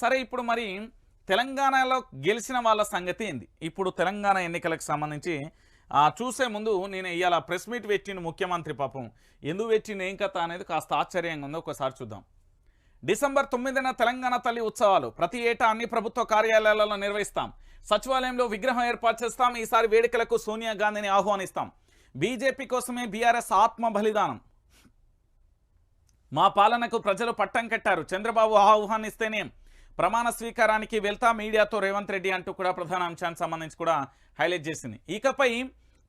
సరే ఇప్పుడు మరి తెలంగాణలో గెలిచిన వాళ్ళ సంగతి ఏంది? ఇప్పుడు తెలంగాణ ఎన్నికలకు సంబంధించి చూసే ముందు నేను ఇవాళ ప్రెస్ మీట్ పెట్టిన ముఖ్యమంత్రి పాపం. ఎందుకు పెట్టిన ఏం కథ అనేది కాస్త ఆశ్చర్యంగా ఉందో. ఒకసారి చూద్దాం. డిసెంబర్ తొమ్మిదిన తెలంగాణ తల్లి ఉత్సవాలు ప్రతి ఏటా అన్ని ప్రభుత్వ కార్యాలయాలలో నిర్వహిస్తాం. సచివాలయంలో విగ్రహం ఏర్పాటు చేస్తాం. ఈసారి వేడుకలకు సోనియా గాంధీని ఆహ్వానిస్తాం. బీజేపీ కోసమే బీఆర్ఎస్ ఆత్మ బలిదానం. మా పాలనకు ప్రజలు పట్టం కట్టారు. చంద్రబాబు ఆహ్వానిస్తేనే? ప్రమాణ స్వీకారానికి వెళ్తా మీడియాతో రేవంత్ రెడ్డి అంటూ కూడా ప్రధాన అంశానికి సంబంధించి కూడా హైలైట్ చేసింది. ఇకపై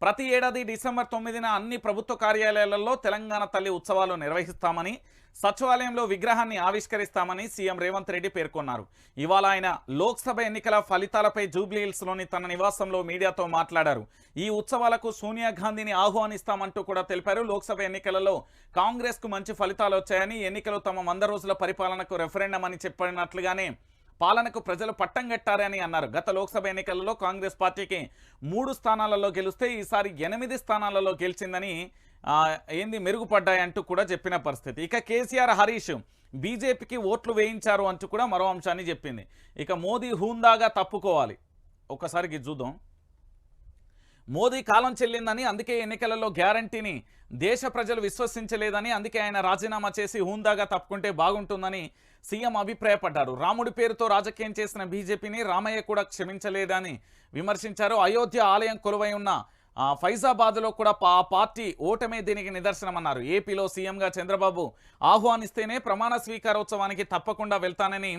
ప్రతి ఏడాది డిసెంబర్ తొమ్మిదిన అన్ని ప్రభుత్వ కార్యాలయాలలో తెలంగాణ తల్లి ఉత్సవాలు నిర్వహిస్తామని సచివాలయంలో విగ్రహాన్ని ఆవిష్కరిస్తామని సీఎం రేవంత్ రెడ్డి పేర్కొన్నారు. ఇవాళ ఆయన లోక్సభ ఎన్నికల ఫలితాలపై జూబ్లీహిల్స్లోని తన నివాసంలో మీడియాతో మాట్లాడారు. ఈ ఉత్సవాలకు సోనియా గాంధీని ఆహ్వానిస్తామంటూ కూడా తెలిపారు. లోక్సభ ఎన్నికలలో కాంగ్రెస్కు మంచి ఫలితాలు వచ్చాయని ఎన్నికలు తమ వంద రోజుల పరిపాలనకు రెఫరెండం అని చెప్పినట్లుగానే పాలనకు ప్రజలు పట్టం కట్టారని అన్నారు. గత లోక్సభ ఎన్నికలలో కాంగ్రెస్ పార్టీకి మూడు స్థానాలలో గెలిస్తే ఈసారి ఎనిమిది స్థానాలలో గెలిచిందని ఏంది మెరుగుపడ్డాయంటూ కూడా చెప్పిన పరిస్థితి. ఇక కేసీఆర్ హరీష్ బీజేపీకి ఓట్లు వేయించారు అంటూ కూడా మరో అంశాన్ని చెప్పింది. ఇక మోదీ హూందాగా తప్పుకోవాలి. ఒకసారికి చూద్దాం. మోదీ కాలం చెల్లిందని అందుకే ఎన్నికలలో గ్యారంటీని దేశ ప్రజలు విశ్వసించలేదని అందుకే ఆయన రాజీనామా చేసి హూందాగా తప్పుకుంటే బాగుంటుందని సీఎం అభిప్రాయపడ్డారు రాముడి పేరుతో రాజకీయం చేసిన బీజేపీని రామయ్య కూడా క్షమించలేదని విమర్శించారు. అయోధ్య ఆలయం కొలువై ఉన్న ఫైజాబాద్లో కూడా పా పార్టీ ఓటమే దీనికి నిదర్శనమన్నారు. ఏపీలో సీఎంగా చంద్రబాబు ఆహ్వానిస్తేనే ప్రమాణ స్వీకారోత్సవానికి తప్పకుండా వెళ్తానని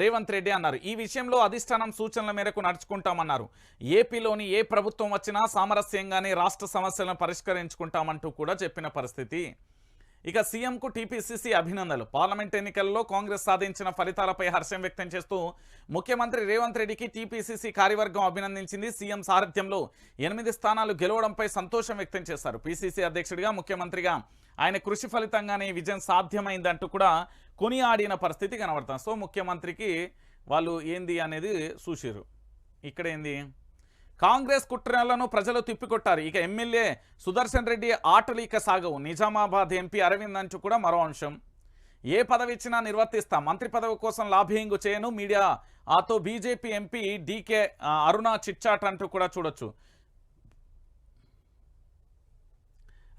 రేవంత్ రెడ్డి అన్నారు. ఈ విషయంలో అధిష్టానం సూచనల మేరకు నడుచుకుంటామన్నారు. ఏపీలోని ఏ ప్రభుత్వం వచ్చినా సామరస్యంగానే రాష్ట్ర సమస్యలను పరిష్కరించుకుంటామంటూ కూడా చెప్పిన పరిస్థితి. ఇక సీఎంకు టీపీసీసీ అభినందనలు. పార్లమెంట్ ఎన్నికల్లో కాంగ్రెస్ సాధించిన ఫలితాలపై హర్షం వ్యక్తం చేస్తూ ముఖ్యమంత్రి రేవంత్ రెడ్డికి టీపీసీసీ కార్యవర్గం అభినందించింది. సీఎం సారథ్యంలో ఎనిమిది స్థానాలు గెలవడంపై సంతోషం వ్యక్తం చేశారు. పీసీసీ అధ్యక్షుడిగా ముఖ్యమంత్రిగా ఆయన కృషి ఫలితంగానే విజయం సాధ్యమైందంటూ కూడా కొనియాడిన పరిస్థితి కనబడుతుంది. సో ముఖ్యమంత్రికి వాళ్ళు ఏంది అనేది చూసిరు ఇక్కడ ఏంది కాంగ్రెస్ కుట్రలను ప్రజలు తిప్పికొట్టారు. ఇక ఎమ్మెల్యే సుదర్శన్ రెడ్డి ఆటలు ఇక సాగవు. నిజామాబాద్ ఎంపీ అరవింద్ అంచు కూడా మరో అంశం. ఏ పదవి ఇచ్చినా నిర్వర్తిస్తా. మంత్రి పదవి కోసం లాబింగ్ చేయను. Media ఆతో BJP MP DK Aruna chitchat అంటూ కూడా చూడొచ్చు.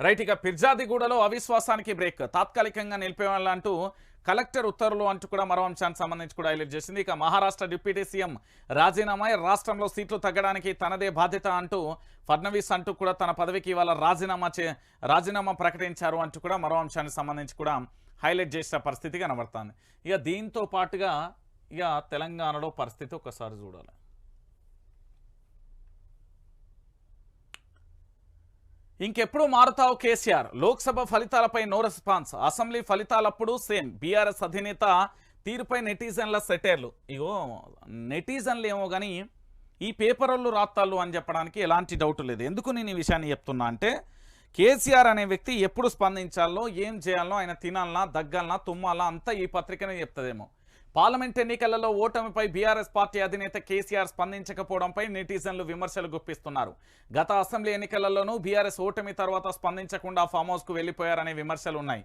రైట్ ఇక పిర్జాదిగూడలో అవిశ్వాసానికి బ్రేక్. తాత్కాలికంగా నిలిపేవాళ్ళంటూ కలెక్టర్ ఉత్తర్వులు అంటూ కూడా మరో అంశానికి సంబంధించి కూడా హైలైట్ చేసింది. ఇక మహారాష్ట్ర డిప్యూటీ సీఎం రాజీనామా రాష్ట్రంలో సీట్లు తగ్గడానికి తనదే బాధ్యత అంటూ ఫడ్నవీస్ అంటూ కూడా తన పదవికి ఇవాళ రాజీనామా చే రాజీనామా ప్రకటించారు అంటూ కూడా మరో అంశానికి సంబంధించి కూడా హైలైట్ చేసిన పరిస్థితి కనబడుతుంది. ఇక దీంతో పాటుగా ఇక తెలంగాణలో పరిస్థితి ఒకసారి చూడాలి. ఇంకెప్పుడు మారుతావు కేసీఆర్? లోక్సభ ఫలితాలపై నో రెస్పాన్స్. అసెంబ్లీ ఫలితాలప్పుడు సేమ్. బీఆర్ఎస్ అధినేత తీరుపై నెటిజన్ల సెటైర్లు. ఇగో నెటిజన్లు ఏమో కానీ ఈ పేపర్లు రాత్తాళ్ళు అని చెప్పడానికి ఎలాంటి డౌట్ లేదు. ఎందుకు నేను ఈ విషయాన్ని చెప్తున్నా అంటే కేసీఆర్ అనే వ్యక్తి ఎప్పుడు స్పందించాలో ఏం చేయాలో ఆయన తినాలనా దగ్గాలనా తుమ్మాలా అంతా ఈ పత్రికనే చెప్తుందేమో. పార్లమెంట్ ఎన్నికలలో ఓటమిపై బీఆర్ఎస్ పార్టీ అధినేత కేసీఆర్ స్పందించకపోవడంపై నెటిజన్లు విమర్శలు గుప్పిస్తున్నారు. గత అసెంబ్లీ ఎన్నికలలోనూ బీఆర్ఎస్ ఓటమి తర్వాత స్పందించకుండా ఫామ్ హౌస్కు వెళ్ళిపోయారనే విమర్శలు ఉన్నాయి.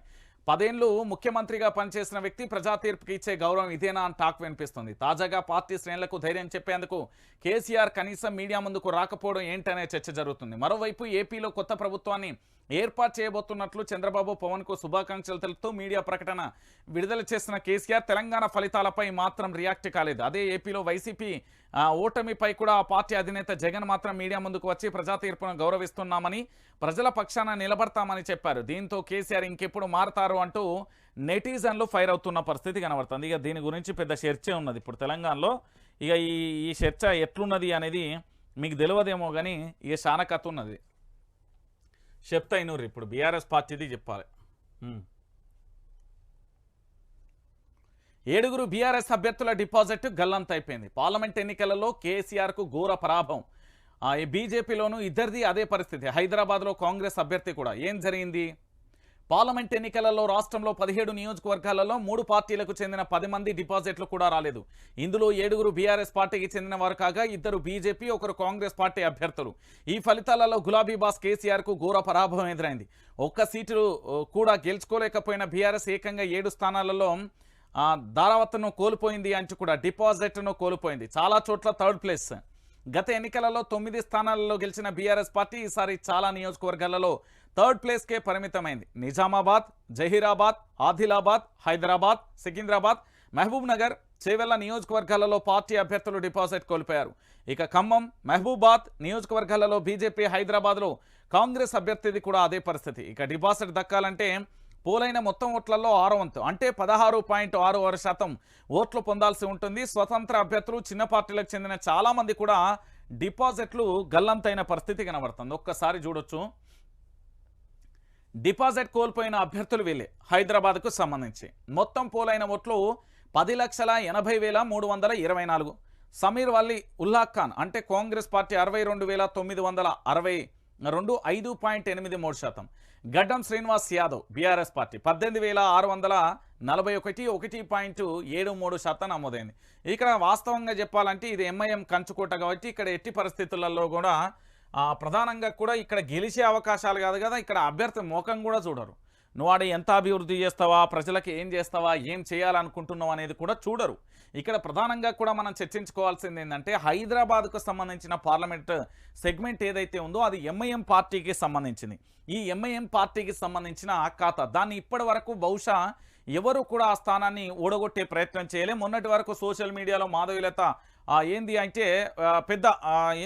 పదేళ్ళు ముఖ్యమంత్రిగా పనిచేసిన వ్యక్తి ప్రజా తీర్పుకి ఇచ్చే గౌరవం ఇదేనా అని టాక్ వినిపిస్తుంది. తాజాగా పార్టీ శ్రేణులకు ధైర్యం చెప్పేందుకు కేసీఆర్ కనీసం మీడియా ముందుకు రాకపోవడం ఏంటనే చర్చ జరుగుతుంది. మరోవైపు ఏపీలో కొత్త ప్రభుత్వాన్ని ఏర్పాటు చేయబోతున్నట్లు చంద్రబాబు పవన్కు శుభాకాంక్షలు తెలుపుతూ మీడియా ప్రకటన విడుదల చేసిన కేసీఆర్ తెలంగాణ ఫలితాలపై మాత్రం రియాక్ట్ కాలేదు. అదే ఏపీలో వైసీపీ ఓటమిపై కూడా ఆ పార్టీ అధినేత జగన్ మాత్రం మీడియా ముందుకు వచ్చి ప్రజా తీర్పును గౌరవిస్తున్నామని ప్రజల పక్షాన నిలబడతామని చెప్పారు. దీంతో కేసీఆర్ ఇంకెప్పుడు మారతారు అంటూ నెటిజన్లు ఫైర్ అవుతున్న పరిస్థితి కనబడుతుంది. ఇక దీని గురించి పెద్ద చర్చే ఉన్నది. ఇప్పుడు తెలంగాణలో ఇక ఈ ఈ చర్చ ఎట్లున్నది అనేది మీకు తెలియదేమో కానీ ఇక చాలా కథ ఉన్నది. చెప్తా ఇనూరు ఇప్పుడు బీఆర్ఎస్ పార్టీది చెప్పాలి. ఏడుగురు బీఆర్ఎస్ అభ్యర్థుల డిపాజిట్ గల్లంత అయిపోయింది. పార్లమెంట్ ఎన్నికలలో కేసీఆర్కు ఘోర పరాభవం. ఆ, ఈ బీజేపీలోనూ ఇద్దరిది అదే పరిస్థితి. హైదరాబాద్లో కాంగ్రెస్ అభ్యర్థి కూడా. ఏం జరిగింది? పార్లమెంట్ ఎన్నికలలో రాష్ట్రంలో పదిహేడు నియోజకవర్గాలలో మూడు పార్టీలకు చెందిన పది మంది డిపాజిట్లు కూడా రాలేదు. ఇందులో ఏడుగురు బీఆర్ఎస్ పార్టీకి చెందిన వారు కాగా ఇద్దరు బీజేపీ ఒకరు కాంగ్రెస్ పార్టీ అభ్యర్థులు. ఈ ఫలితాలలో గులాబీ బాస్ ఘోర పరాభవం ఎదురైంది. ఒక్క సీటు కూడా గెలుచుకోలేకపోయిన బీఆర్ఎస్ ఏకంగా ఏడు స్థానాలలో ధారావతను ధారావత్ను కోల్పోయింది అంటూ కూడా డిపాజిట్ను కోల్పోయింది. చాలా చోట్ల థర్డ్ ప్లేస్. గత ఎన్నికలలో తొమ్మిది స్థానాలలో గెలిచిన బీఆర్ఎస్ పార్టీ ఈసారి చాలా నియోజకవర్గాలలో థర్డ్ ప్లేస్కే పరిమితమైంది. నిజామాబాద్ జహీరాబాద్ ఆదిలాబాద్ హైదరాబాద్ సికింద్రాబాద్ మహబూబ్ నగర్ చేవెళ్ళ నియోజకవర్గాలలో పార్టీ అభ్యర్థులు డిపాజిట్ కోల్పోయారు. ఇక ఖమ్మం మహబూబాద్ నియోజకవర్గాలలో బీజేపీ హైదరాబాద్లో కాంగ్రెస్ అభ్యర్థిది కూడా అదే పరిస్థితి. ఇక డిపాజిట్ దక్కాలంటే పోలైన మొత్తం ఓట్లలో ఆరు వంతు అంటే పదహారు పాయింట్ ఆరు ఆరు శాతం ఓట్లు పొందాల్సి ఉంటుంది. స్వతంత్ర అభ్యర్థులు చిన్న పార్టీలకు చెందిన చాలా మంది కూడా డిపాజిట్లు గల్లంతైన పరిస్థితి కనబడుతుంది. ఒక్కసారి చూడొచ్చు. డిపాజిట్ కోల్పోయిన అభ్యర్థులు వీళ్ళే హైదరాబాద్కు సంబంధించి. మొత్తం పోలైన ఓట్లు పది లక్షల ఎనభై వేల మూడు వందల ఇరవై నాలుగు. సమీర్ వల్లి ఉల్లా ఖాన్ అంటే కాంగ్రెస్ పార్టీ అరవై రెండు వేల తొమ్మిది వందల అరవై రెండు ఐదు పాయింట్ ఎనిమిది మూడు శాతం. గడ్డం శ్రీనివాస్ యాదవ్ బీఆర్ఎస్ పార్టీ పద్దెనిమిది వేల ఆరు వందల నలభై ఒకటి ఒకటి పాయింట్ ఏడు మూడు శాతం నమోదైంది. ఇక్కడ వాస్తవంగా చెప్పాలంటే ఇది ఎంఐఎం కంచుకోట కాబట్టి ఇక్కడ ఎట్టి పరిస్థితులలో కూడా ప్రధానంగా కూడా ఇక్కడ గెలిచే అవకాశాలు కాదు కదా ఇక్కడ అభ్యర్థి మోకం కూడా చూడరు. నువ్వు ఆడ ఎంత అభివృద్ధి చేస్తావా ప్రజలకు ఏం చేస్తావా ఏం చేయాలనుకుంటున్నావు అనేది కూడా చూడరు. ఇక్కడ ప్రధానంగా కూడా మనం చర్చించుకోవాల్సింది ఏంటంటే హైదరాబాద్కు సంబంధించిన పార్లమెంట్ సెగ్మెంట్ ఏదైతే ఉందో అది ఎంఐఎం పార్టీకి సంబంధించింది. ఈ ఎంఐఎం పార్టీకి సంబంధించిన ఖాతా దాన్ని ఇప్పటి వరకు బహుశా ఎవరు కూడా ఆ స్థానాన్ని ఓడగొట్టే ప్రయత్నం చేయలే. మొన్నటి వరకు సోషల్ మీడియాలో మాధవీలత ఏంది అంటే పెద్ద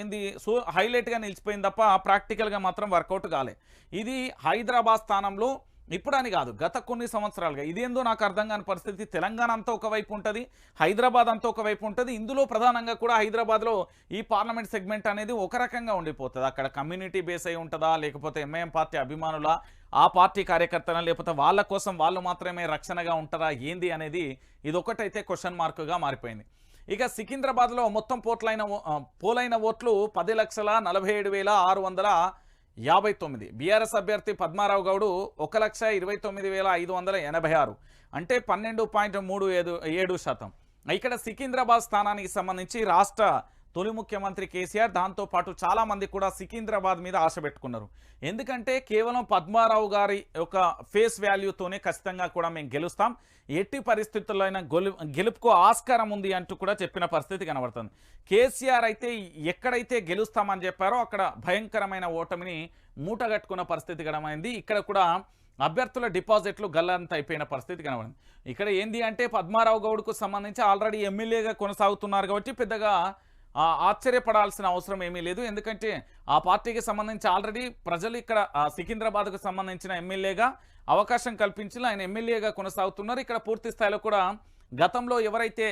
ఏంది సో హైలైట్గా నిలిచిపోయింది తప్ప ప్రాక్టికల్గా మాత్రం వర్కౌట్ కాలే. ఇది హైదరాబాద్ స్థానంలో ఇప్పుడని కాదు గత కొన్ని సంవత్సరాలుగా. ఇదేందో నాకు అర్థం కాని పరిస్థితి. తెలంగాణ అంతా ఒకవైపు ఉంటుంది హైదరాబాద్ అంతా ఒకవైపు ఉంటుంది. ఇందులో ప్రధానంగా కూడా హైదరాబాద్లో ఈ పార్లమెంట్ సెగ్మెంట్ అనేది ఒక రకంగా ఉండిపోతుంది. అక్కడ కమ్యూనిటీ బేస్ అయి ఉంటుందా లేకపోతే ఎంఐఎం పార్టీ అభిమానుల ఆ పార్టీ కార్యకర్తల లేకపోతే వాళ్ళ కోసం వాళ్ళు మాత్రమే రక్షణగా ఉంటారా ఏంది అనేది ఇదొకటైతే క్వశ్చన్ మార్కుగా మారిపోయింది. ఇక సికింద్రాబాద్లో మొత్తం పోట్లైన ఓ- పోలైన ఓట్లు పది లక్షల నలభై ఏడు వేల ఆరు వందల యాభై తొమ్మిది. బీఆర్ఎస్ అభ్యర్థి పద్మారావు గౌడు ఒక లక్ష ఇరవై తొమ్మిది వేల ఐదు వందల ఎనభై ఆరు. అంటే పన్నెండు పాయింట్ మూడు ఏడు ఏడు శాతం. ఇక్కడ సికింద్రాబాద్ స్థానానికి సంబంధించి రాష్ట్ర తొలి ముఖ్యమంత్రి కేసీఆర్ దాంతోపాటు చాలామంది కూడా సికింద్రాబాద్ మీద ఆశ పెట్టుకున్నారు. ఎందుకంటే కేవలం పద్మారావు గారి యొక్క ఫేస్ వాల్యూతోనే ఖచ్చితంగా కూడా మేము గెలుస్తాం. ఎట్టి పరిస్థితుల్లో అయినా గెలు గెలుపుకు ఆస్కారం ఉంది అంటూ కూడా చెప్పిన పరిస్థితి కనబడుతుంది. కేసీఆర్ అయితే ఎక్కడైతే గెలుస్తామని చెప్పారో అక్కడ భయంకరమైన ఓటమిని మూటగట్టుకున్న పరిస్థితి కనమైంది ఇక్కడ కూడా అభ్యర్థుల డిపాజిట్లు గల్లంత అయిపోయిన పరిస్థితి కనబడింది. ఇక్కడ ఏంది అంటే పద్మారావు గౌడ్కు సంబంధించి ఆల్రెడీ ఎమ్మెల్యేగా కొనసాగుతున్నారు కాబట్టి పెద్దగా ఆశ్చర్యపడాల్సిన అవసరం ఏమీ లేదు. ఎందుకంటే ఆ పార్టీకి సంబంధించి ఆల్రెడీ ప్రజలు ఇక్కడ సికింద్రాబాద్కు సంబంధించిన ఎమ్మెల్యేగా అవకాశం కల్పించిన ఆయన ఎమ్మెల్యేగా కొనసాగుతున్నారు. ఇక్కడ పూర్తి స్థాయిలో కూడా గతంలో ఎవరైతే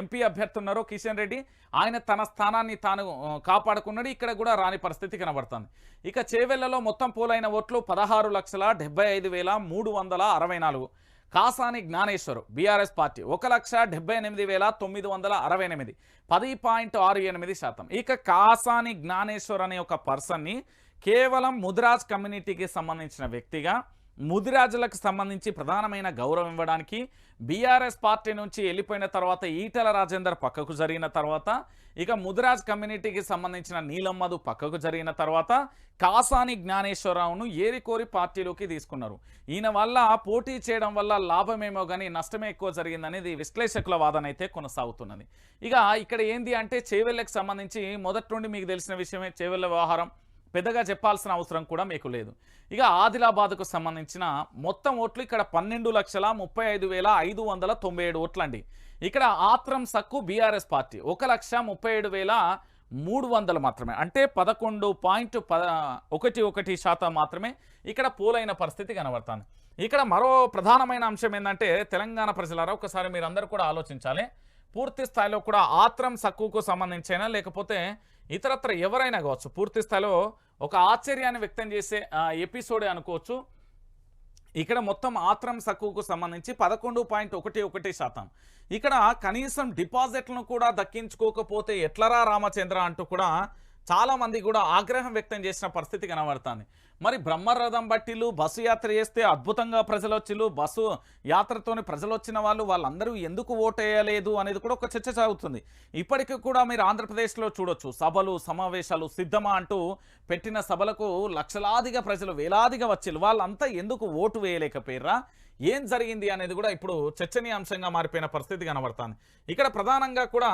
ఎంపీ అభ్యర్థి ఉన్నారో కిషన్ రెడ్డి ఆయన తన స్థానాన్ని తాను కాపాడుకున్నాడు. ఇక్కడ కూడా రాని పరిస్థితి కనబడుతుంది. ఇక చేవెళ్ళలో మొత్తం పోలైన ఓట్లు పదహారు లక్షల డెబ్బై ఐదు వేల మూడు వందల అరవై నాలుగు. కాసాని జ్ఞానేశ్వరు బీఆర్ఎస్ పార్టీ ఒక లక్ష డెబ్బై ఎనిమిది వేల తొమ్మిది వందల అరవై ఎనిమిది పది పాయింట్ ఆరు ఎనిమిది శాతం. ఇక కాసాని జ్ఞానేశ్వర్ అనే ఒక పర్సన్ని కేవలం ముద్రాజ్ కమ్యూనిటీకి సంబంధించిన వ్యక్తిగా ముదిరాజులకు సంబంధించి ప్రధానమైన గౌరవం ఇవ్వడానికి బీఆర్ఎస్ పార్టీ నుంచి వెళ్ళిపోయిన తర్వాత ఈటల రాజేందర్ పక్కకు జరిగిన తర్వాత ఇక ముదిరాజ్ కమ్యూనిటీకి సంబంధించిన నీలమ్మదు పక్కకు జరిగిన తర్వాత కాసాని జ్ఞానేశ్వరరావును ఏరికోరి పార్టీలోకి తీసుకున్నారు. ఈయన వల్ల పోటీ చేయడం వల్ల లాభమేమో కానీ నష్టమే ఎక్కువ జరిగిందనేది విశ్లేషకుల వాదన అయితే కొనసాగుతున్నది. ఇక ఇక్కడ ఏంది అంటే చేవెళ్ళకి సంబంధించి మొదటి నుండి మీకు తెలిసిన విషయమే చేవెళ్ళ వ్యవహారం. పెద్దగా చెప్పాల్సిన అవసరం కూడా మీకు లేదు. ఇక ఆదిలాబాద్కు సంబంధించిన మొత్తం ఓట్లు ఇక్కడ పన్నెండు లక్షల ముప్పై ఐదు వేల ఐదు వందల తొంభై ఏడు ఓట్లండి. ఇక్కడ ఆత్రం సక్కు బీఆర్ఎస్ పార్టీ ఒక లక్ష ముప్పై ఏడు వేల మూడు వందలు మాత్రమే. అంటే పదకొండు పాయింట్ పద ఒకటి ఒకటి శాతం మాత్రమే ఇక్కడ పోలైన పరిస్థితి కనబడుతుంది. ఇక్కడ మరో ప్రధానమైన అంశం ఏంటంటే తెలంగాణ ప్రజలారా ఒకసారి మీరందరూ కూడా ఆలోచించాలి. పూర్తి స్థాయిలో కూడా ఆత్రం సక్కుకు సంబంధించైనా లేకపోతే ఇతరత్ర ఎవరైనా కావచ్చు పూర్తి స్థాయిలో ఒక ఆశ్చర్యాన్ని వ్యక్తం చేసే ఎపిసోడే అనుకోవచ్చు. ఇక్కడ మొత్తం ఆత్రం సక్కుకు సంబంధించి పదకొండు పాయింట్ ఒకటి ఒకటి శాతం. ఇక్కడ కనీసం డిపాజిట్లను కూడా దక్కించుకోకపోతే ఎట్లరా రామచంద్ర అంటూ కూడా చాలామంది కూడా ఆగ్రహం వ్యక్తం చేసిన పరిస్థితి కనబడుతుంది. మరి బ్రహ్మరథం బట్టిలు బస్సు యాత్ర చేస్తే అద్భుతంగా ప్రజలు వచ్చిలు బస్సు యాత్రతోని ప్రజలు వచ్చిన వాళ్ళు వాళ్ళందరూ ఎందుకు ఓటేయలేదు అనేది కూడా ఒక చర్చ సాగుతుంది. ఇప్పటికీ కూడా మీరు ఆంధ్రప్రదేశ్లో చూడొచ్చు. సభలు సమావేశాలు సిద్ధమా అంటూ పెట్టిన సభలకు లక్షలాదిగా ప్రజలు వేలాదిగా వచ్చిలు. వాళ్ళంతా ఎందుకు ఓటు వేయలేకపోయారా ఏం జరిగింది అనేది కూడా ఇప్పుడు చర్చనీయాంశంగా మారిపోయిన పరిస్థితి కనబడుతుంది. ఇక్కడ ప్రధానంగా కూడా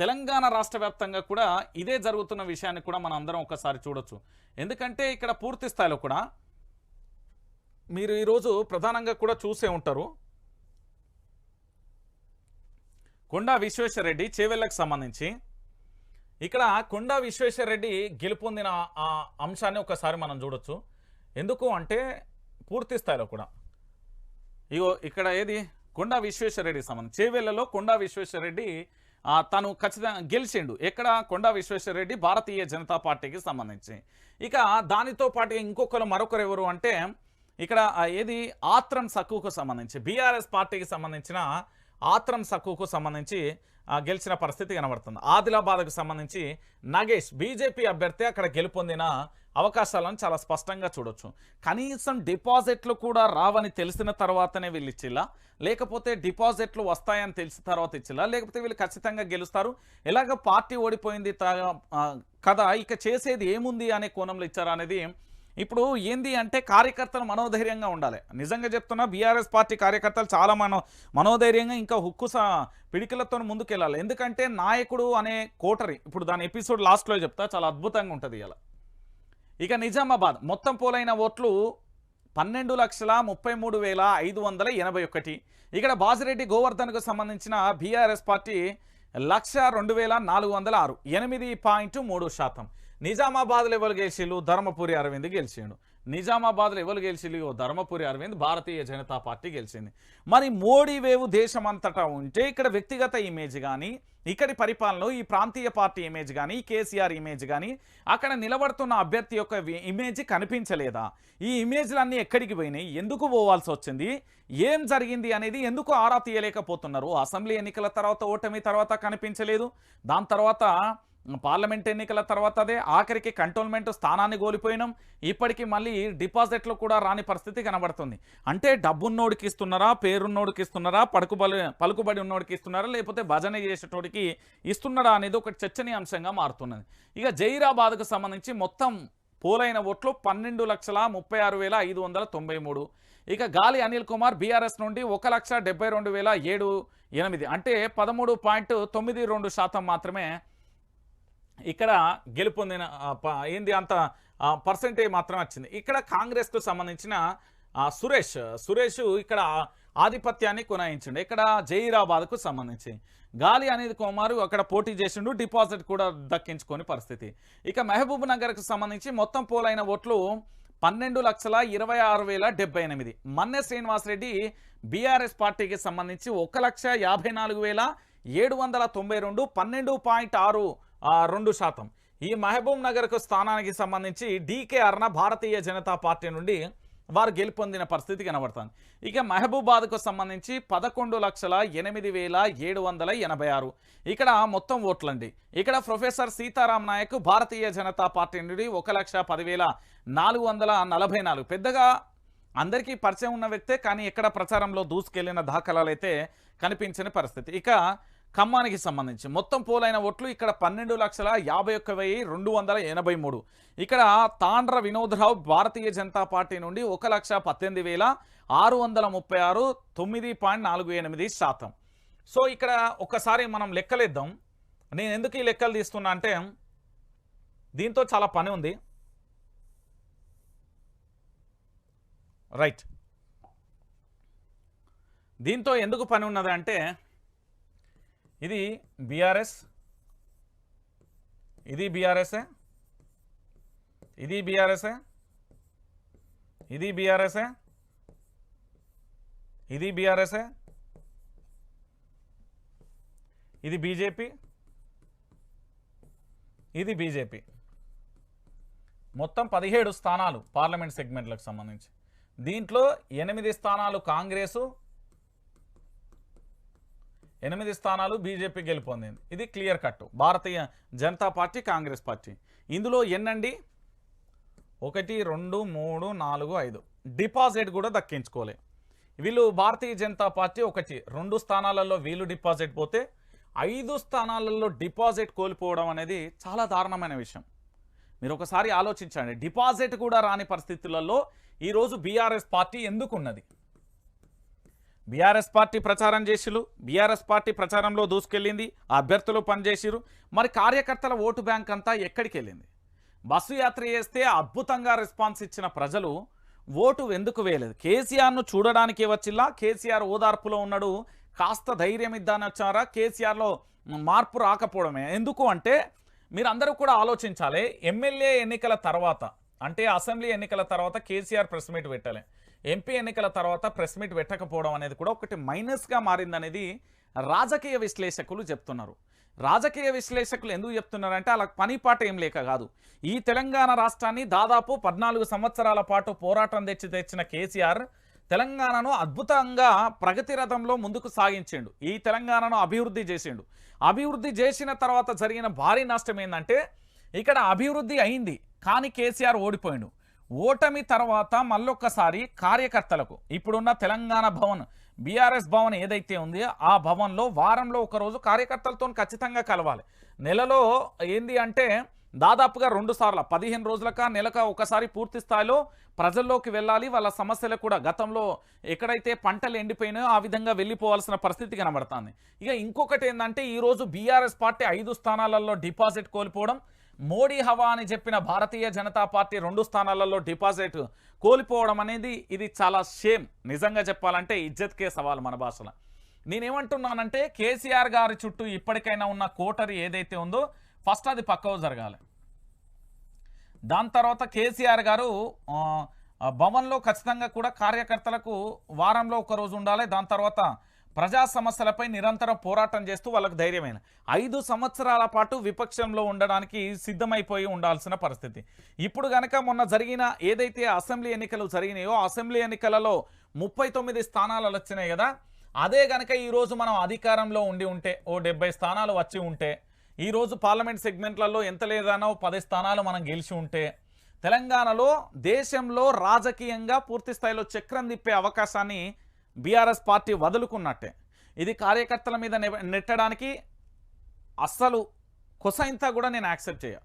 తెలంగాణ రాష్ట్ర వ్యాప్తంగా కూడా ఇదే జరుగుతున్న విషయాన్ని కూడా మనం అందరం ఒకసారి చూడొచ్చు. ఎందుకంటే ఇక్కడ పూర్తి స్థాయిలో కూడా మీరు ఈరోజు ప్రధానంగా కూడా చూసే ఉంటారు. కొండా విశ్వేశ్వరరెడ్డి చేవెళ్ళకు సంబంధించి. ఇక్కడ కొండా విశ్వేశ్వరరెడ్డి గెలుపొందిన ఆ అంశాన్ని ఒకసారి మనం చూడొచ్చు. ఎందుకు అంటే పూర్తి స్థాయిలో కూడా. ఇగో ఇక్కడ ఏది? కొండా విశ్వేశ్వరరెడ్డి సంబంధించి. చేవెళ్ళలో కొండా విశ్వేశ్వరరెడ్డి తను ఖచ్చితంగా గెలిచిండు. ఎక్కడ? కొండా విశ్వేశ్వరరెడ్డి భారతీయ జనతా పార్టీకి సంబంధించి. ఇక దానితో పాటు ఇంకొకరు మరొకరు ఎవరు అంటే ఇక్కడ ఏది? ఆత్రం సక్కుకు సంబంధించి. బీఆర్ఎస్ పార్టీకి సంబంధించిన ఆత్రం సక్కుకు సంబంధించి గెలిచిన పరిస్థితి కనబడుతుంది. ఆదిలాబాద్కు సంబంధించి నగేష్ బీజేపీ అభ్యర్థి అక్కడ గెలుపొందిన అవకాశాలను చాలా స్పష్టంగా చూడొచ్చు. కనీసం డిపాజిట్లు కూడా రావని తెలిసిన తర్వాతనే వీళ్ళు ఇచ్చిలా? లేకపోతే డిపాజిట్లు వస్తాయని తెలిసిన తర్వాత ఇచ్చిలా? లేకపోతే వీళ్ళు ఖచ్చితంగా గెలుస్తారు? ఎలాగ పార్టీ ఓడిపోయింది కదా ఇక చేసేది ఏముంది అనే కోణంలో ఇచ్చారా అనేది ఇప్పుడు ఏంది అంటే కార్యకర్తలు మనోధైర్యంగా ఉండాలి. నిజంగా చెప్తున్నా బీఆర్ఎస్ పార్టీ కార్యకర్తలు చాలా మనో మనోధైర్యంగా ఇంకా హుక్కు పిడికిలతో ముందుకెళ్ళాలి. ఎందుకంటే నాయకుడు అనే కోటరి ఇప్పుడు దాని ఎపిసోడ్ లాస్ట్లో చెప్తా చాలా అద్భుతంగా ఉంటుంది ఇలా ఇక నిజామాబాద్ మొత్తం పోలైన ఓట్లు పన్నెండు లక్షల ముప్పై మూడు వేల ఐదు వందల ఎనభై ఒకటి. ఇక్కడ బాజిరెడ్డి గోవర్ధన్కు సంబంధించిన బీఆర్ఎస్ పార్టీ లక్ష రెండు వేల నాలుగు వందల ఆరు ఎనిమిది పాయింట్ మూడు శాతం. నిజామాబాద్లో ఎవరు గెలిచిళ్ళు? ధర్మపురి అరవింద్ గెలిచిండు. నిజామాబాద్లో ఎవరు గెలిచిళ్ళు? ఓ ధర్మపురి అరవింద్ భారతీయ జనతా పార్టీ గెలిచింది. మరి మోడీ వేవు దేశమంతటా ఉంటే ఇక్కడ వ్యక్తిగత ఇమేజ్ కానీ ఇక్కడి పరిపాలనలో ఈ ప్రాంతీయ పార్టీ ఇమేజ్ కానీ కేసీఆర్ ఇమేజ్ కానీ అక్కడ నిలబడుతున్న అభ్యర్థి యొక్క ఇమేజ్ కనిపించలేదా? ఈ ఇమేజ్లన్నీ ఎక్కడికి పోయినాయి? ఎందుకు పోవాల్సి వచ్చింది? ఏం జరిగింది అనేది ఎందుకు ఆరా తీయలేకపోతున్నారు? అసెంబ్లీ ఎన్నికల తర్వాత ఓటమి తర్వాత కనిపించలేదు. దాని తర్వాత పార్లమెంట్ ఎన్నికల తర్వాత అదే ఆఖరికి కంటోన్మెంట్ స్థానాన్ని కోల్పోయినాం. ఇప్పటికీ మళ్ళీ డిపాజిట్లు కూడా రాని పరిస్థితి కనబడుతుంది. అంటే డబ్బున్నోడికి ఇస్తున్నారా పేరున్నోడికి ఇస్తున్నారా పడుకుబలి పలుకుబడి ఉన్నోడికి ఇస్తున్నారా లేకపోతే భజన చేసేటోడికి ఇస్తున్నారా అనేది ఒక చర్చనీయాంశంగా మారుతున్నది. ఇక జైరాబాద్కు సంబంధించి మొత్తం పోలైన ఓట్లు పన్నెండు లక్షల ముప్పై ఆరు వేల ఐదు వందల తొంభై మూడు. ఇక గాలి అనిల్ కుమార్ బీఆర్ఎస్ నుండి ఒక లక్ష డెబ్బై రెండు వేల ఏడు ఎనిమిది. అంటే పదమూడు పాయింట్ తొమ్మిది రెండు శాతం మాత్రమే ఇక్కడ గెలుపొందిన ప- ఏంది అంత పర్సంటేజ్ మాత్రం వచ్చింది. ఇక్కడ కాంగ్రెస్కు సంబంధించిన సురేష్ సురేష్ ఇక్కడ ఆధిపత్యాన్ని కొనాయించిండు ఇక్కడ జహీరాబాద్కు సంబంధించి. గాలి అనేది కుమారు అక్కడ పోటీ చేసిండు డిపాజిట్ కూడా దక్కించుకొని పరిస్థితి. ఇక మహబూబ్ నగర్కు సంబంధించి మొత్తం పోలైన ఓట్లు పన్నెండు లక్షల ఇరవై ఆరు వేల డెబ్బై ఎనిమిది. మన్నె శ్రీనివాసరెడ్డి బీఆర్ఎస్ పార్టీకి సంబంధించి ఒక లక్ష యాభై నాలుగు వేల ఏడు వందల తొంభై రెండు పన్నెండు పాయింట్ ఆరు రెండు శాతం. ఈ మహబూబ్ నగర్కు స్థానానికి సంబంధించి డీకే అర్ణ భారతీయ జనతా పార్టీ నుండి వారు గెలుపొందిన పరిస్థితి కనబడుతుంది. ఇక మహబూబాద్కు సంబంధించి పదకొండు లక్షల ఎనిమిది వేల ఏడు వందల ఎనభై ఆరు. ఇక్కడ మొత్తం ఓట్లండి. ఇక్కడ ప్రొఫెసర్ సీతారాం నాయక్ భారతీయ జనతా పార్టీ నుండి ఒక లక్ష పదివేల నాలుగు వందల నలభై నాలుగు. పెద్దగా అందరికీ పరిచయం ఉన్న వ్యక్తే కానీ ఎక్కడ ప్రచారంలో దూసుకెళ్ళిన దాఖలాలు అయితే కనిపించని పరిస్థితి. ఇక ఖమ్మానికి సంబంధించి. మొత్తం పోలైన ఓట్లు ఇక్కడ పన్నెండు లక్షల యాభై ఒక్క వెయ్యి రెండు వందల ఎనభై మూడు. ఇక్కడ తాండ్ర వినోద్రావు భారతీయ జనతా పార్టీ నుండి ఒక లక్ష పద్దెనిమిది వేల ఆరు వందల ముప్పై ఆరు తొమ్మిది పాయింట్ నాలుగు ఎనిమిది శాతం. సో ఇక్కడ ఒక్కసారి మనం లెక్కలేద్దాం. నేను ఎందుకు ఈ లెక్కలు తీస్తున్నా అంటే దీంతో చాలా పని ఉంది. రైట్. దీంతో ఎందుకు పని ఉన్నది అంటే ఇది బీఆర్ఎస్ ఇది బీఆర్ఎస్ఏ ఇది బీఆర్ఎస్ఏ ఇది బీఆర్ఎస్ఏ ఇది బీఆర్ఎస్ఏ ఇది బీజేపీ ఇది బీజేపీ మొత్తం పదిహేడు స్థానాలు పార్లమెంట్ సెగ్మెంట్లకు సంబంధించి. దీంట్లో ఎనిమిది స్థానాలు కాంగ్రెసు ఎనిమిది స్థానాలు బీజేపీ గెలుపొందింది. ఇది clear cut Bharatiya Janata party Congress party. ఇందులో ఎన్నండి? ఒకటి రెండు మూడు నాలుగు ఐదు. డిపాజిట్ కూడా దక్కించుకోలే. వీళ్ళు భారతీయ జనతా పార్టీ ఒకటి రెండు స్థానాలలో వీళ్ళు డిపాజిట్ పోతే ఐదు స్థానాలలో డిపాజిట్ కోల్పోవడం అనేది చాలా దారుణమైన విషయం. మీరు ఒకసారి ఆలోచించండి. డిపాజిట్ కూడా రాని పరిస్థితులలో ఈరోజు బీఆర్ఎస్ పార్టీ ఎందుకున్నది? బీఆర్ఎస్ పార్టీ ప్రచారం చేసిరు బీఆర్ఎస్ పార్టీ ప్రచారంలో దూసుకెళ్ళింది. అభ్యర్థులు పనిచేసిరు మరి కార్యకర్తల ఓటు బ్యాంక్ అంతా ఎక్కడికి వెళ్ళింది బస్సు యాత్ర చేస్తే అద్భుతంగా రెస్పాన్స్ ఇచ్చిన ప్రజలు ఓటు ఎందుకు వేయలేదు? కేసీఆర్ను చూడడానికి వచ్చిల్లా? కేసీఆర్ ఓదార్పులో ఉన్నాడు. కాస్త ధైర్యం ఇద్దాని వచ్చారా? కేసీఆర్లో మార్పు రాకపోవడమే. ఎందుకు అంటే మీరందరూ కూడా ఆలోచించాలి. ఎమ్మెల్యే ఎన్నికల తర్వాత అంటే అసెంబ్లీ ఎన్నికల తర్వాత కేసీఆర్ ప్రెస్ మీట్ పెట్టాలి. ఎంపీ ఎన్నికల తర్వాత ప్రెస్ మీట్ పెట్టకపోవడం అనేది కూడా ఒకటి మైనస్గా మారిందనేది రాజకీయ విశ్లేషకులు చెప్తున్నారు. రాజకీయ విశ్లేషకులు ఎందుకు చెప్తున్నారంటే అలా పనిపాట ఏం లేక కాదు. ఈ తెలంగాణ రాష్ట్రాన్ని దాదాపు పద్నాలుగు సంవత్సరాల పాటు పోరాటం తెచ్చి తెచ్చిన కేసీఆర్ తెలంగాణను అద్భుతంగా ప్రగతి రథంలో ముందుకు సాగించిండు. ఈ తెలంగాణను అభివృద్ధి చేసిండు. అభివృద్ధి చేసిన తర్వాత జరిగిన భారీ నష్టం ఏంటంటే ఇక్కడ అభివృద్ధి అయింది కానీ కేసీఆర్ ఓడిపోయిండు. ఓటమి తర్వాత మళ్ళొక్కసారి కార్యకర్తలకు ఇప్పుడున్న తెలంగాణ భవన్ బీఆర్ఎస్ భవన్ ఏదైతే ఉందో ఆ భవన్లో వారంలో ఒకరోజు కార్యకర్తలతో ఖచ్చితంగా కలవాలి. నెలలో ఏంది అంటే దాదాపుగా రెండు సార్లు పదిహేను రోజులక నెలక ఒకసారి పూర్తి స్థాయిలో ప్రజల్లోకి వెళ్ళాలి. వాళ్ళ సమస్యలు కూడా గతంలో ఎక్కడైతే పంటలు ఎండిపోయినాయో ఆ విధంగా వెళ్ళిపోవాల్సిన పరిస్థితి కనబడుతుంది. ఇక ఇంకొకటి ఏంటంటే ఈరోజు బీఆర్ఎస్ పార్టీ ఐదు స్థానాలలో డిపాజిట్ కోల్పోవడం మోడీ హవా అని చెప్పిన భారతీయ జనతా పార్టీ రెండు స్థానాలలో డిపాజిట్ కోల్పోవడం అనేది ఇది చాలా షేమ్ నిజంగా చెప్పాలంటే ఇజ్జత్కే సవాల్ మన భాషలో. నేనేమంటున్నానంటే కేసీఆర్ గారి చుట్టూ ఇప్పటికైనా ఉన్న కోటరి ఏదైతే ఉందో ఫస్ట్ అది పక్కవ జరగాలి. దాని తర్వాత కేసీఆర్ గారు భవన్లో ఖచ్చితంగా కూడా కార్యకర్తలకు వారంలో ఒక రోజు ఉండాలి. దాని తర్వాత ప్రజా సమస్యలపై నిరంతరం పోరాటం చేస్తూ వాళ్ళకు ధైర్యమైన. ఐదు సంవత్సరాల పాటు విపక్షంలో ఉండడానికి సిద్ధమైపోయి ఉండాల్సిన పరిస్థితి. ఇప్పుడు గనక మొన్న జరిగిన ఏదైతే అసెంబ్లీ ఎన్నికలు జరిగినాయో అసెంబ్లీ ఎన్నికలలో ముప్పై తొమ్మిది స్థానాలు వచ్చినాయి కదా. అదే గనక ఈరోజు మనం అధికారంలో ఉండి ఉంటే ఓ డెబ్బై స్థానాలు వచ్చి ఉంటే ఈరోజు పార్లమెంట్ సెగ్మెంట్లలో ఎంత లేదనో పది స్థానాలు మనం గెలిచి ఉంటే తెలంగాణలో దేశంలో రాజకీయంగా పూర్తి స్థాయిలో చక్రం తిప్పే అవకాశాన్ని బీఆర్ఎస్ పార్టీ వదులుకున్నట్టే. ఇది కార్యకర్తల మీద నె- నెట్టడానికి అస్సలు కొసైంతా కూడా నేను యాక్సెప్ట్ చేయ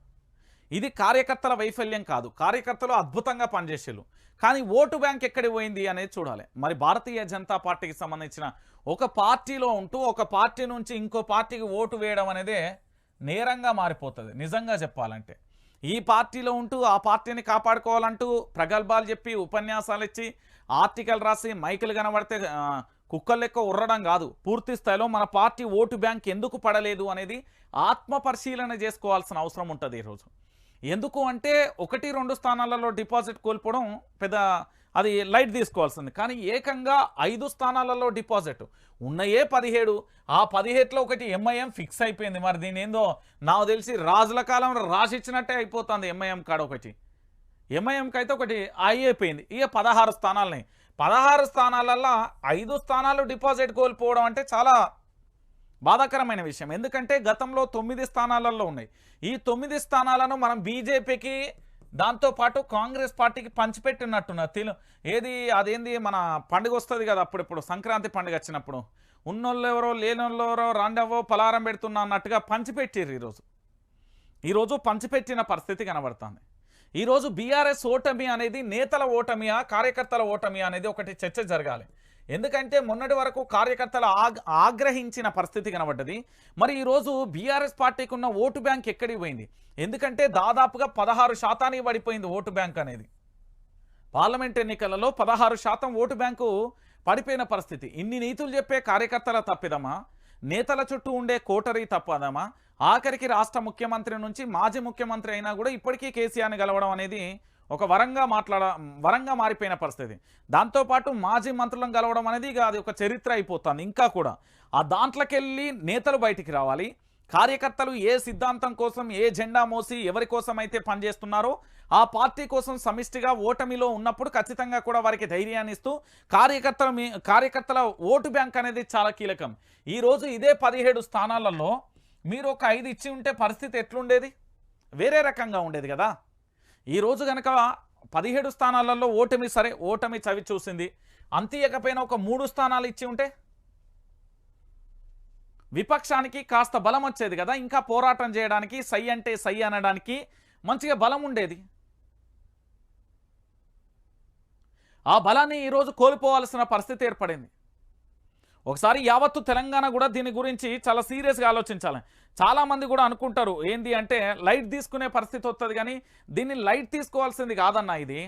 ఇది కార్యకర్తల వైఫల్యం కాదు. కార్యకర్తలు అద్భుతంగా పనిచేసేళ్ళు కానీ ఓటు బ్యాంక్ ఎక్కడి పోయింది అనేది చూడాలి. మరి భారతీయ జనతా పార్టీకి సంబంధించిన ఒక పార్టీలో ఉంటూ ఒక పార్టీ నుంచి ఇంకో పార్టీకి ఓటు వేయడం అనేదే నేరంగా మారిపోతుంది. నిజంగా చెప్పాలంటే. ఈ పార్టీలో ఉంటూ ఆ పార్టీని కాపాడుకోవాలంటూ ప్రగల్భాలు చెప్పి ఉపన్యాసాలు ఇచ్చి ఆర్టికల్ రాసి మైకులు కనబడితే కుక్కలు లెక్క ఉర్రడం కాదు. పూర్తి స్థాయిలో మన పార్టీ ఓటు బ్యాంక్ ఎందుకు పడలేదు అనేది ఆత్మ పరిశీలన చేసుకోవాల్సిన అవసరం ఉంటుంది ఈరోజు. ఎందుకు అంటే ఒకటి రెండు స్థానాలలో డిపాజిట్ కోల్పోవడం పెద్ద అది లైట్ తీసుకోవాల్సింది. కానీ ఏకంగా ఐదు స్థానాలలో డిపాజిట్. ఉన్నయే పదిహేడు ఆ పదిహేడులో ఒకటి ఎంఐఎం ఫిక్స్ అయిపోయింది. మరి దీని ఏందో నాకు తెలిసి రాజుల కాలంలో రాసిచ్చినట్టే అయిపోతుంది ఎంఐఎం కాడ ఒకటి. ఎంఐఎంకి అయితే ఒకటి అయిపోయింది ఇక పదహారు స్థానాలని. పదహారు స్థానాలల్లో ఐదు స్థానాలు డిపాజిట్ కోల్పోవడం అంటే చాలా బాధాకరమైన విషయం. ఎందుకంటే గతంలో తొమ్మిది స్థానాలలో ఉన్నాయి. ఈ తొమ్మిది స్థానాలను మనం బీజేపీకి దాంతోపాటు కాంగ్రెస్ పార్టీకి పంచిపెట్టినట్టున్నారు. తెలు ఏది అదేంది మన పండుగ వస్తుంది కదా అప్పుడిప్పుడు? సంక్రాంతి పండుగ వచ్చినప్పుడు. ఉన్నోళ్ళు ఎవరో లేనోళ్ళెవరో రాండవో పలారం పెడుతున్నా అన్నట్టుగా పంచిపెట్టిర్రు ఈరోజు. ఈరోజు పంచిపెట్టిన పరిస్థితి కనబడుతుంది. ఈరోజు బీఆర్ఎస్ ఓటమి అనేది నేతల ఓటమియా కార్యకర్తల ఓటమియా అనేది ఒకటి చర్చ జరగాలి. ఎందుకంటే మొన్నటి వరకు కార్యకర్తలు ఆగ్రహించిన పరిస్థితి కనబడ్డది. మరి ఈరోజు బీఆర్ఎస్ పార్టీకి ఉన్న ఓటు బ్యాంక్ ఎక్కడికి పోయింది? ఎందుకంటే దాదాపుగా పదహారు శాతానికి పడిపోయింది ఓటు బ్యాంక్ అనేది. పార్లమెంట్ ఎన్నికలలో పదహారు శాతం ఓటు బ్యాంకు పడిపోయిన పరిస్థితి. ఇన్ని నీతులు చెప్పే కార్యకర్తల తప్పిదమా? నేతల చుట్టూ ఉండే కోటరీ తప్పదమా? ఆఖరికి రాష్ట్ర ముఖ్యమంత్రి నుంచి మాజీ ముఖ్యమంత్రి అయినా కూడా ఇప్పటికీ కేసీఆర్ని గెలవడం అనేది ఒక వరంగా మాట్లాడ వరంగా మారిపోయిన పరిస్థితి. దాంతోపాటు మాజీ మంత్రులను గెలవడం అనేది ఇక అది ఒక చరిత్ర అయిపోతుంది ఇంకా కూడా. ఆ దాంట్లోకెళ్ళి నేతలు బయటికి రావాలి. కార్యకర్తలు ఏ సిద్ధాంతం కోసం ఏ జెండా మోసి ఎవరి కోసం అయితే పనిచేస్తున్నారో ఆ పార్టీ కోసం సమిష్టిగా ఓటమిలో ఉన్నప్పుడు ఖచ్చితంగా కూడా వారికి ధైర్యాన్ని ఇస్తూ కార్యకర్తల మీ కార్యకర్తల ఓటు బ్యాంక్ అనేది చాలా కీలకం. ఈరోజు ఇదే పదిహేడు స్థానాలలో మీరు ఒక ఐదు ఇచ్చి ఉంటే పరిస్థితి ఎట్లుండేది? వేరే రకంగా ఉండేది కదా. ఈరోజు కనుక పదిహేడు స్థానాలలో ఓటమి సరే ఓటమి చవి చూసింది. అంతీయకపోయినా ఒక మూడు స్థానాలు ఇచ్చి ఉంటే? విపక్షానికి కాస్త బలం వచ్చేది కదా. ఇంకా పోరాటం చేయడానికి సై అంటే సై అనడానికి మంచిగా బలం ఉండేది. ఆ బలాన్ని ఈరోజు కోల్పోవాల్సిన పరిస్థితి ఏర్పడింది. ఒకసారి యావత్తు తెలంగాణ కూడా దీని గురించి చాలా సీరియస్గా ఆలోచించాలి. చాలామంది కూడా అనుకుంటారు ఏంది అంటే లైట్ తీసుకునే పరిస్థితి వస్తుంది కానీ దీన్ని లైట్ తీసుకోవాల్సింది కాదన్న ఇది.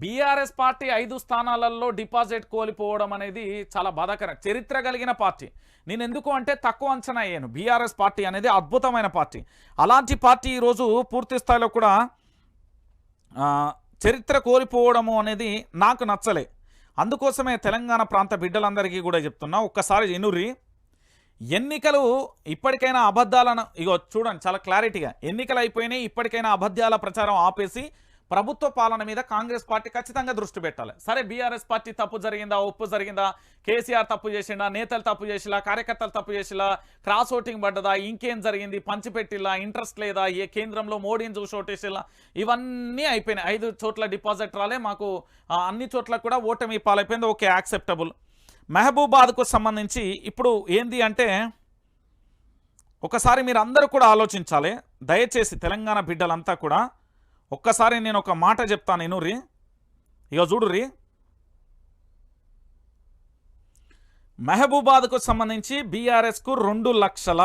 బీఆర్ఎస్ పార్టీ ఐదు స్థానాలలో డిపాజిట్ కోల్పోవడం అనేది చాలా బాధాకరం. చరిత్ర కలిగిన పార్టీ. నేను ఎందుకు అంటే తక్కువ అంచనా అయ్యాను బీఆర్ఎస్ పార్టీ అనేది అద్భుతమైన పార్టీ. అలాంటి పార్టీ ఈరోజు పూర్తి స్థాయిలో కూడా చరిత్ర కోల్పోవడము అనేది నాకు నచ్చలే. అందుకోసమే తెలంగాణ ప్రాంత బిడ్డలందరికీ కూడా చెప్తున్నా. ఒక్కసారి ఎనురి ఎన్నికలు ఇప్పటికైనా అబద్ధాలను ఇగో చూడండి చాలా క్లారిటీగా. ఎన్నికలు అయిపోయినాయి ఇప్పటికైనా అబద్ధాల ప్రచారం ఆపేసి ప్రభుత్వ పాలన మీద కాంగ్రెస్ పార్టీ ఖచ్చితంగా దృష్టి పెట్టాలి. సరే బీఆర్ఎస్ పార్టీ తప్పు జరిగిందా? ఒప్పు జరిగిందా? కేసీఆర్ తప్పు చేసిండా? నేతలు తప్పు చేసిలా? కార్యకర్తలు తప్పు చేసిలా? క్రాస్ ఓటింగ్ పడ్డదా? ఇంకేం జరిగింది? పంచిపెట్టిలా ఇంట్రెస్ట్ లేదా? ఏ కేంద్రంలో మోడీని చూసి ఓటేసిలా? ఇవన్నీ అయిపోయినాయి. ఐదు చోట్ల డిపాజిట్ రాలే. మాకు అన్ని చోట్ల కూడా ఓటమి పాలైపోయింది. Okay acceptable. మహబూబాద్కు సంబంధించి ఇప్పుడు ఏంది అంటే ఒకసారి మీరు అందరూ కూడా ఆలోచించాలి. దయచేసి తెలంగాణ బిడ్డలంతా కూడా ఒక్కసారి నేను ఒక మాట చెప్తాను ఇనురి ఇక చూడుర్రి మెహబూబాద్కు సంబంధించి బీఆర్ఎస్కు రెండు లక్షల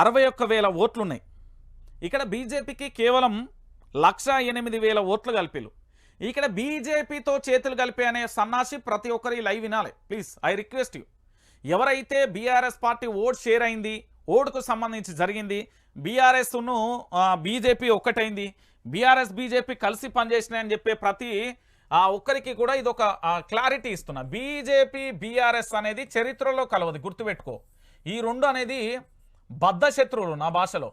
అరవై ఒక్క వేల ఓట్లున్నాయి. ఇక్కడ బీజేపీకి కేవలం లక్ష ఎనిమిది వేల ఓట్లు కలిపిలు. ఇక్కడ బీజేపీతో చేతులు కలిపి అనే సన్నాసి ప్రతి ఒక్కరి లైవ్ వినాలి. Please I request you. ఎవరైతే బీఆర్ఎస్ పార్టీ ఓట్ షేర్ అయింది ఓటుకు సంబంధించి జరిగింది. బీఆర్ఎస్ను బీజేపీ ఒక్కటైంది. బీఆర్ఎస్ బీజేపీ కలిసి పనిచేసినాయని చెప్పే ప్రతి ఆ ఒక్కరికి కూడా ఇది ఒక క్లారిటీ ఇస్తున్నా. బీజేపీ బీఆర్ఎస్ అనేది చరిత్రలో కలవదు. గుర్తుపెట్టుకో. ఈ రెండు అనేది బద్ధ శత్రువులు నా భాషలో.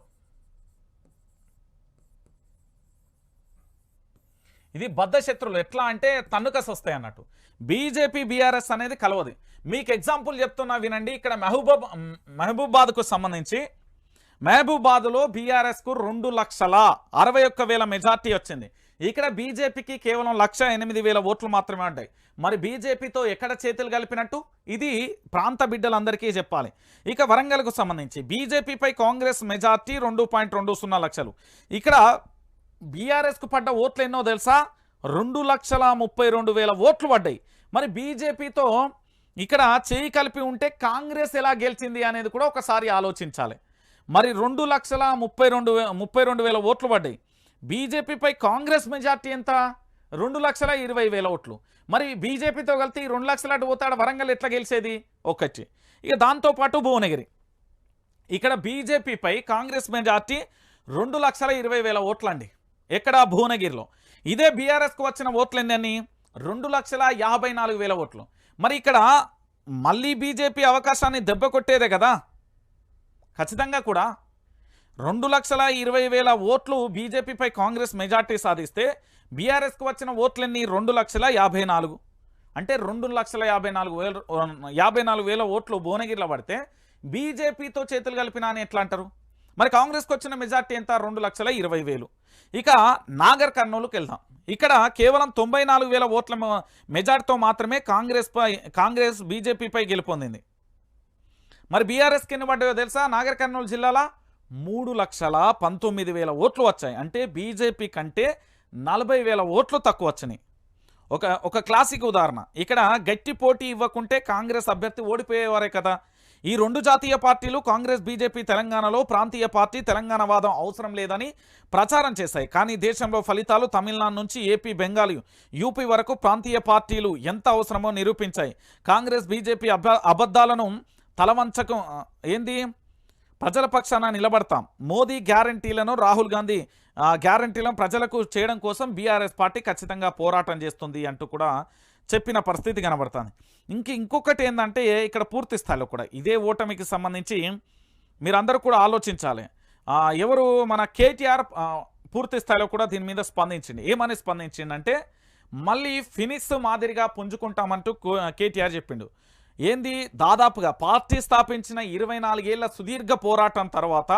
ఇది బద్ధ శత్రువులు. ఎట్లా అంటే తన్నుకస్ వస్తాయి అన్నట్టు బీజేపీ బీఆర్ఎస్ అనేది కలవదు. మీకు ఎగ్జాంపుల్ చెప్తున్నా వినండి. ఇక్కడ మహబూబాబ్ మహబూబాద్కు సంబంధించి మహబూబాద్లో బీఆర్ఎస్కు రెండు లక్షల అరవై ఒక్క వేల మెజార్టీ వచ్చింది. ఇక్కడ బీజేపీకి కేవలం లక్ష ఎనిమిది వేల ఓట్లు మాత్రమే ఉంటాయి. మరి బీజేపీతో ఎక్కడ చేతులు కలిపినట్టు? ఇది ప్రాంత బిడ్డలందరికీ చెప్పాలి. ఇక వరంగల్కు సంబంధించి బీజేపీపై కాంగ్రెస్ మెజార్టీ రెండు పాయింట్ రెండు సున్నా లక్షలు. ఇక్కడ బీఆర్ఎస్కు పడ్డ ఓట్లు ఎన్నో తెలుసా? రెండు లక్షల ముప్పై రెండు వేల ఓట్లు పడ్డాయి. మరి బీజేపీతో ఇక్కడ చేయి కలిపి ఉంటే కాంగ్రెస్ ఎలా గెలిచింది అనేది కూడా ఒకసారి ఆలోచించాలి. మరి రెండు లక్షల ముప్పై రెండు ముప్పై రెండు వేల ఓట్లు పడ్డాయి. బీజేపీపై కాంగ్రెస్ మెజార్టీ ఎంత? రెండు లక్షల ఇరవై వేల ఓట్లు. మరి బీజేపీతో కలిసి రెండు లక్షల అటు పోతాడు వరంగల్ ఎట్లా గెలిచేది? ఒకటి. ఇక దాంతోపాటు భువనగిరి. ఇక్కడ బీజేపీపై కాంగ్రెస్ మెజార్టీ రెండు లక్షల ఇరవై వేల ఓట్లండి. ఎక్కడ? భువనగిరిలో. ఇదే బీఆర్ఎస్కు వచ్చిన ఓట్లు ఎన్ని రెండు లక్షల యాభై నాలుగు వేల ఓట్లు. మరి ఇక్కడ మళ్ళీ బీజేపీ అవకాశాన్ని దెబ్బ కొట్టేదే కదా? ఖచ్చితంగా కూడా. రెండు లక్షల ఇరవై వేల ఓట్లు బీజేపీపై కాంగ్రెస్ మెజార్టీ సాధిస్తే బీఆర్ఎస్కు వచ్చిన ఓట్లన్నీ రెండు లక్షల యాభై నాలుగు? అంటే రెండు లక్షల యాభై నాలుగు వేల యాభై నాలుగు వేల ఓట్లు భువనగిరిలో పడితే బీజేపీతో చేతులు కలిపినా అని ఎట్లా అంటారు? మరి కాంగ్రెస్కి వచ్చిన మెజార్టీ ఎంత? రెండు లక్షల ఇరవై వేలు. ఇక నాగర్ కర్నూలుకి వెళ్దాం. ఇక్కడ కేవలం తొంభై నాలుగు వేల ఓట్ల మెజార్టీతో మాత్రమే కాంగ్రెస్ పై కాంగ్రెస్ బీజేపీపై గెలుపొందింది. మరి బీఆర్ఎస్కి ఎన్ని పడ్డాయో తెలుసా? నాగర్ కర్నూలు జిల్లాలో మూడు లక్షల పంతొమ్మిది వేల ఓట్లు వచ్చాయి. అంటే బీజేపీ కంటే నలభై వేల ఓట్లు తక్కువ వచ్చినాయి. ఒక ఒక క్లాసిక్ ఉదాహరణ. ఇక్కడ గట్టి పోటీ ఇవ్వకుంటే కాంగ్రెస్ అభ్యర్థి ఓడిపోయేవారే కదా. ఈ రెండు జాతీయ పార్టీలు కాంగ్రెస్ బీజేపీ తెలంగాణలో ప్రాంతీయ పార్టీ తెలంగాణ వాదం అవసరం లేదని ప్రచారం చేశాయి. కానీ దేశంలో ఫలితాలు తమిళనాడు నుంచి ఏపీ బెంగాల్ యూపీ వరకు ప్రాంతీయ పార్టీలు ఎంత అవసరమో నిరూపించాయి. కాంగ్రెస్ బీజేపీ అబద్ధాలను తలవంచకం ఏంది? ప్రజల పక్షాన నిలబడతాం. మోదీ గ్యారంటీలను రాహుల్ గాంధీ గ్యారంటీలను ప్రజలకు చేయడం కోసం బీఆర్ఎస్ పార్టీ ఖచ్చితంగా పోరాటం చేస్తుంది అంటూ కూడా చెప్పిన పరిస్థితి కనబడుతుంది. ఇంక ఇంకొకటి ఏంటంటే ఇక్కడ పూర్తి స్థాయిలో కూడా ఇదే ఓటమికి సంబంధించి మీరందరూ కూడా ఆలోచించాలి. ఎవరు మన కేటీఆర్ పూర్తి స్థాయిలో కూడా దీని మీద స్పందించింది. ఏమని స్పందించిందంటే మళ్ళీ ఫినిష్ మాదిరిగా పుంజుకుంటామంటూ కేటీఆర్ చెప్పిండు. ఏంది? దాదాపుగా పార్టీ స్థాపించిన ఇరవై నాలుగేళ్ళ సుదీర్ఘ పోరాటం తర్వాత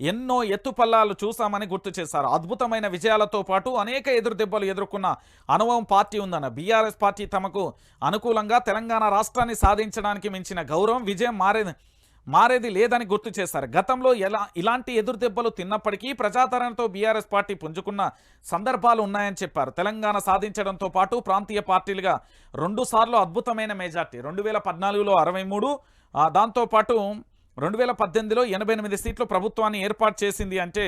ఎన్నో ఎత్తుపల్లాలు చూసామని గుర్తు చేశారు. అద్భుతమైన విజయాలతో పాటు అనేక ఎదురు దెబ్బలు ఎదుర్కొన్న అనుభవం పార్టీ ఉందన్న బీఆర్ఎస్ పార్టీ తమకు అనుకూలంగా తెలంగాణ రాష్ట్రాన్ని సాధించడానికి మించిన గౌరవం విజయం మారేది మారేది లేదని గుర్తు చేశారు. గతంలో ఎలా ఇలాంటి ఎదురు దెబ్బలు తిన్నప్పటికీ ప్రజాదరణతో బీఆర్ఎస్ పార్టీ పుంజుకున్న సందర్భాలు ఉన్నాయని చెప్పారు. తెలంగాణ సాధించడంతో పాటు ప్రాంతీయ పార్టీలుగా రెండు సార్లు అద్భుతమైన మెజార్టీ. రెండు వేల పద్నాలుగులో అరవై మూడు దాంతోపాటు రెండు వేల పద్దెనిమిదిలో ఎనభై ఎనిమిది సీట్లు ప్రభుత్వాన్ని ఏర్పాటు చేసింది అంటే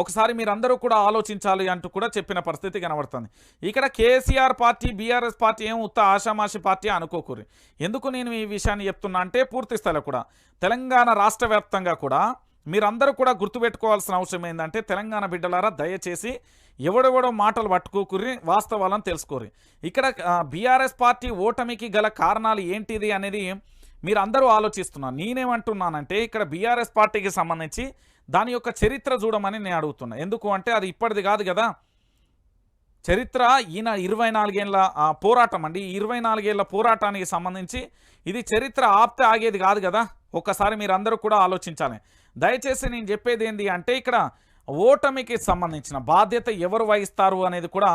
ఒకసారి మీరందరూ కూడా ఆలోచించాలి అంటూ కూడా చెప్పిన పరిస్థితి కనబడుతుంది. ఇక్కడ కేసీఆర్ పార్టీ బీఆర్ఎస్ పార్టీ ఏం ఉత్త ఆషామాషి పార్టీ అనుకోకూరి. ఎందుకు నేను ఈ విషయాన్ని చెప్తున్నా అంటే పూర్తి స్థాయిలో కూడా తెలంగాణ రాష్ట్ర వ్యాప్తంగా కూడా మీరందరూ కూడా గుర్తుపెట్టుకోవాల్సిన అవసరం ఏంటంటే తెలంగాణ బిడ్డలారా దయచేసి ఎవడెవడో మాటలు పట్టుకోకూరి వాస్తవాలను తెలుసుకోరి. ఇక్కడ బీఆర్ఎస్ పార్టీ ఓటమికి గల కారణాలు ఏంటిది అనేది మీరు అందరూ ఆలోచిస్తున్నారు నేనేమంటున్నానంటే ఇక్కడ బీఆర్ఎస్ పార్టీకి సంబంధించి దాని యొక్క చరిత్ర చూడమని నేను అడుగుతున్నా. ఎందుకు అంటే అది ఇప్పటిది కాదు కదా. చరిత్ర ఈయన ఇరవై నాలుగేళ్ళ పోరాటం అండి. ఈ ఇరవై నాలుగేళ్ళ పోరాటానికి సంబంధించి ఇది చరిత్ర ఆప్తే ఆగేది కాదు కదా. ఒక్కసారి మీరు అందరూ కూడా ఆలోచించాలి. దయచేసి నేను చెప్పేది ఏంటి అంటే ఇక్కడ ఓటమికి సంబంధించిన బాధ్యత ఎవరు వహిస్తారు అనేది కూడా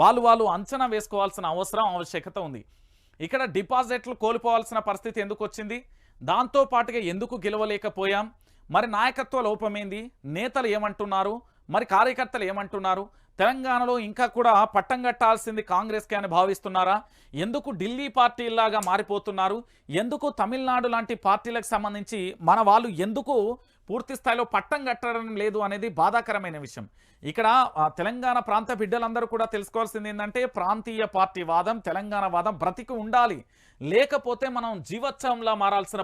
వాళ్ళు వాళ్ళు అంచనా వేసుకోవాల్సిన అవసరం ఆవశ్యకత ఉంది. ఇక్కడ డిపాజిట్లు కోల్పోవాల్సిన పరిస్థితి ఎందుకు వచ్చింది దాంతో పాటుగా ఎందుకు గెలవలేకపోయాం? మరి నాయకత్వ లోపమేంది నేతలు ఏమంటున్నారు? మరి కార్యకర్తలు ఏమంటున్నారు? తెలంగాణలో ఇంకా కూడా పట్టం కట్టాల్సింది కాంగ్రెస్కే అని భావిస్తున్నారా? ఎందుకు ఢిల్లీ పార్టీలాగా మారిపోతున్నారు? ఎందుకు తమిళనాడు లాంటి పార్టీలకు సంబంధించి మన వాళ్ళు ఎందుకు పూర్తి స్థాయిలో పట్టం కట్టడం లేదు అనేది బాధాకరమైన విషయం. ఇక్కడ ఆ, తెలంగాణ ప్రాంత బిడ్డలందరూ కూడా తెలుసుకోవాల్సింది ఏంటంటే ప్రాంతీయ పార్టీ వాదం తెలంగాణ వాదం బ్రతికి ఉండాలి. లేకపోతే మనం జీవోత్సవంలా మారాల్సిన